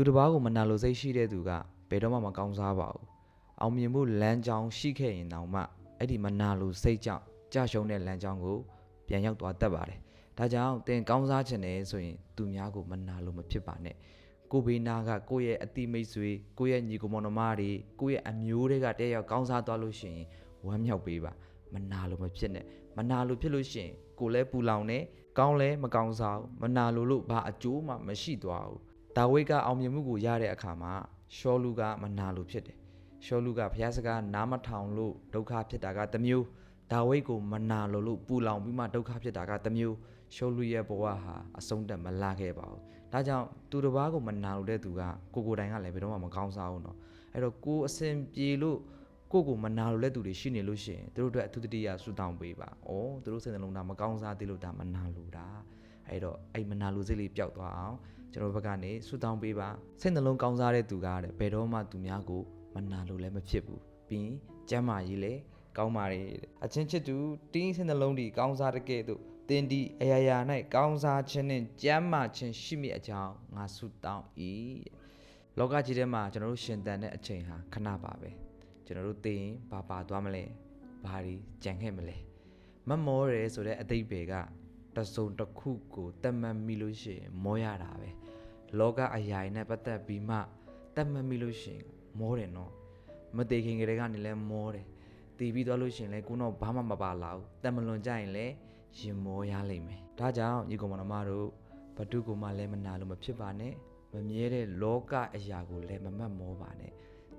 လူတစ်ပါးကိုမနာလိုစိတ်ရှိတဲ့သူကဘယ်တော့မှမကောင်းစားပါဘူးအောင်မြင်ဖို့လမ်းကြောင်းရှိခဲ့ရင်တောင်မှအဲ့ဒီမနာလိုစိတ်ကြောင့်ကြာရှုံးတဲ့လမ်းကြောင်းကိုပြန်ရောက်သွားတတ်ပါတယ်ဒါကြောင့်သင်ကောင်းစားခြင်းနဲ့ဆိုရင်သူများကိုမနာလိုမဖြစ်ပါနဲ့ကိုဘေးနာကကိုယ့်ရဲ့အတိမိတ်ဆွေကိုယ့်ရဲ့ညီကိုမောင်နှမတွေကိုယ့်ရဲ့အမျိုးတွေကတည်းရောက်ကောင်းစားသွားလို့ရှိရင်ဝမ်းမြောက်ပေးပါမနာလိုမဖြစ်နဲ့မနာလိုဖြစ်လို့ရှိရင်ကိုယ်လည်းပူလောင်နေကောင်းလဲမကောင်းစားဘူးမနာလိုလို့ဘာအကျိုးမှမရှိသွားဘူး ဒါဝိဒ်ကအောင်မြင်မှုကိုရတဲ့အခါမှာရှောလူကမနာလို့ဖြစ်တယ်။ရှောလူကဘုရားစကားနားမထောင်လို့ဒုက္ခဖြစ်တာကတစ်မျိုးဒါဝိဒ်ကိုမနာလို့လို့ပူလောင်ပြီးမှဒုက္ခဖြစ်တာကတစ်မျိုးရှောလူရဲ့ဘဝဟာအဆုံးတက်မလာခဲ့ပါဘူး။ဒါကြောင့်သူတစ်ပါးကိုမနာလို့တဲ့သူကကိုကိုတိုင်ကလည်းဘယ်တော့မှမကောင်းစားဘူးနော်။အဲ့တော့ကိုအစဉ်ပြေလို့ကိုကိုမနာလို့တဲ့သူတွေရှိနေလို့ရှိရင်သူတို့အတွက်အထူးတတိယဆူတောင်းပေးပါ။ဩသူတို့စိတ်နှလုံးသားမကောင်းစားသေးလို့ဒါမနာလို့တာ။ အဲ့တော့အဲ့မနာလိုစိတ်လေးပျောက်သွားအောင်ကျွန်တော်ဘက်ကနေဆူတောင်းပေးပါစိတ်နှလုံးကောင်းစားတဲ့သူကတဲ့ဘယ်တော့မှသူများကိုမနာလိုလည်းမဖြစ်ဘူးပြီးရင်ကျမ်းမာရေးလည်းကောင်းပါလေတဲ့အချင်းချစ်သူတင်းစိတ်နှလုံးဒီကောင်းစားတဲ့ကဲ့သို့တင်ဒီအရာရာ၌ကောင်းစားခြင်းနဲ့ကျမ်းမာခြင်းရှိမိအကြောင်းငါဆူတောင်း၏တဲ့လောကကြီးထဲမှာကျွန်တော်တို့ရှင်သန်တဲ့အချိန်ဟာခဏပါပဲကျွန်တော်တို့သိရင်ဘာပါသွားမလဲဘာတွေကြံခဲ့မလဲမမောတယ်ဆိုတဲ့အတိတ်ပဲက တစ်စုံတစ်ခုကိုတတ်မှတ်မိလို့ရှိရင်မောရတာပဲလောကအရာတွေနဲ့ပတ်သက်ပြီးမှတတ်မှတ်မိလို့ရှိရင်မောတယ်နော်မသေးခင်ကလေးကနေလဲမောတယ်တည်ပြီးသွားလို့ရှိရင်လဲကိုတော့ဘာမှမပါလာဘူးတတ်မလွန်ကြရင်လဲရင်မောရလိမ့်မယ်ဒါကြောင့်ညီကောင်မတော်မတို့ဘဒုကိုမှလည်းမနာလို့မဖြစ်ပါနဲ့မမြဲတဲ့လောကအရာကိုလည်းမမတ်မောပါနဲ့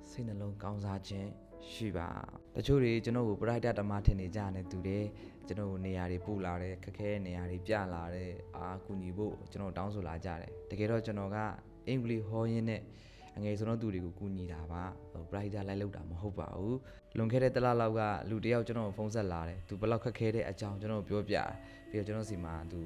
စိတ်နှလုံးကောင်းစားခြင်း ရှိပါတချို့တွေကျွန်တော်ကိုပရိုက်တာတမထင်နေကြတဲ့သူတွေကျွန်တော်ကိုနေရာတွေပို့လာတယ်ခက်ခဲတဲ့နေရာတွေပြလာတယ်အာကူညီဖို့ကျွန်တော်တောင်းဆိုလာကြတယ်တကယ်တော့ကျွန်တော်ကအင်္ဂလိပ်ဟောရင်းနဲ့အငယ်ဆုံးသောသူတွေကိုကူညီတာပါဟိုပရိုက်တာလိုက်လောက်တာမဟုတ်ပါဘူးလွန်ခဲ့တဲ့တစ်လလောက်ကလူတစ်ယောက်ကျွန်တော်ကိုဖုန်းဆက်လာတယ်သူဘယ်လောက်ခက်ခဲတဲ့အကြောင်းကျွန်တော်ကိုပြောပြတယ်ပြီးတော့ကျွန်တော်စီမှာသူ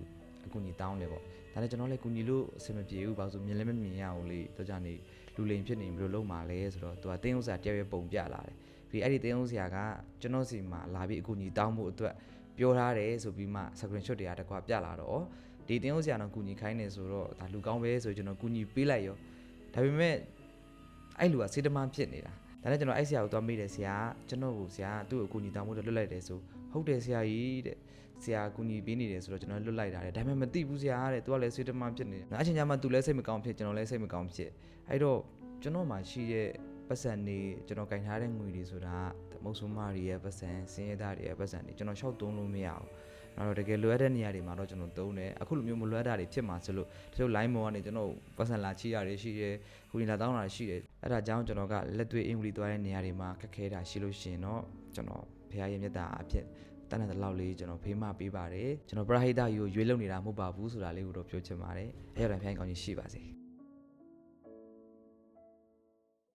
အကူအညီတောင်းတယ်ပေါ့ဒါနဲ့ကျွန်တော်လည်းကူညီလို့အဆင်မပြေဘူးဘာလို့ဆိုမြင်လည်းမမြင်ရဘူးလေတော့ကြနေလူလိန်ဖြစ်နေဘယ်လိုလုပ်မှာလဲဆိုတော့သူကတင်းဥစ္စာတယောက်ရဲ့ပုံပြလာတယ် ပြီးအဲ့ဒီတင်းဥစ္စာကကျွန်တော်စီမှာလာပြီးအကူအညီတောင်းဖို့အတွက်ပြောထားတယ်ဆိုပြီးမှ screenshot တွေကတကွာပြလာတော့ဒီတင်းဥစ္စာတော့ကူညီခိုင်းနေဆိုတော့ဒါလူကောင်းပဲဆိုကျွန်တော်ကူညီပေးလိုက်ရောဒါပေမဲ့အဲ့လူကစေတမန်ဖြစ်နေတာဒါနဲ့ကျွန်တော်အဲ့ဆရာကိုသွားမေးတယ်ဆရာကျွန်တော်ကိုဆရာသူ့ကိုအကူအညီတောင်းဖို့လွတ်လိုက်တယ်ဆိုဟုတ်တယ်ဆရာကြီးတဲ့ဆရာကူညီပေးနေတယ်ဆိုတော့ကျွန်တော်လွတ်လိုက်တာတဲ့ဒါပေမဲ့မသိဘူးဆရာတဲ့သူကလည်းစေတမန်ဖြစ်နေတယ်နောက်အချိန်ကျမှသူလည်းစိတ်မကောင်းဖြစ်ကျွန်တော်လည်းစိတ်မကောင်းဖြစ်အဲ့တော့ကျွန်တော်မှရှိတဲ့ ပတ်စံနေကျွန်တော်ကင်ထားတဲ့ငွေတွေဆိုတာမုတ်ဆိုးမတွေရဲ့ပတ်စံစင်းရဲသားတွေရဲ့ပတ်စံတွေကျွန်တော်ရှောက်သုံးလို့မရဘူးနောက်တော့တကယ်လိုအပ်တဲ့နေရာတွေမှာတော့ကျွန်တော်သုံးတယ်အခုလိုမျိုးမလွယ်တာတွေဖြစ်မှာဆိုလို့တချို့ line ပေါ်ကနေကျွန်တော်ပတ်စံလာချိရတယ်ရှိတယ်ခုနေလာတောင်းတာရှိတယ်အဲ့ဒါကြောင့်ကျွန်တော်ကလက်တွေ့အင်္ဂလိပ်သွားတဲ့နေရာတွေမှာခက်ခဲတာရှိလို့ရှိရင်တော့ကျွန်တော်ဖရားရဲ့မြတ်တာအဖြစ်တန်းတဲ့လောက်လေးကျွန်တော်ဖေးမပေးပါတယ်ကျွန်တော်ပရဟိတယူကိုရွေးလုံနေတာမဟုတ်ပါဘူးဆိုတာလေးကိုတော့ပြောချင်ပါတယ်အဲ့ရတဲ့ဖရားကောင်းကြီးရှိပါစေ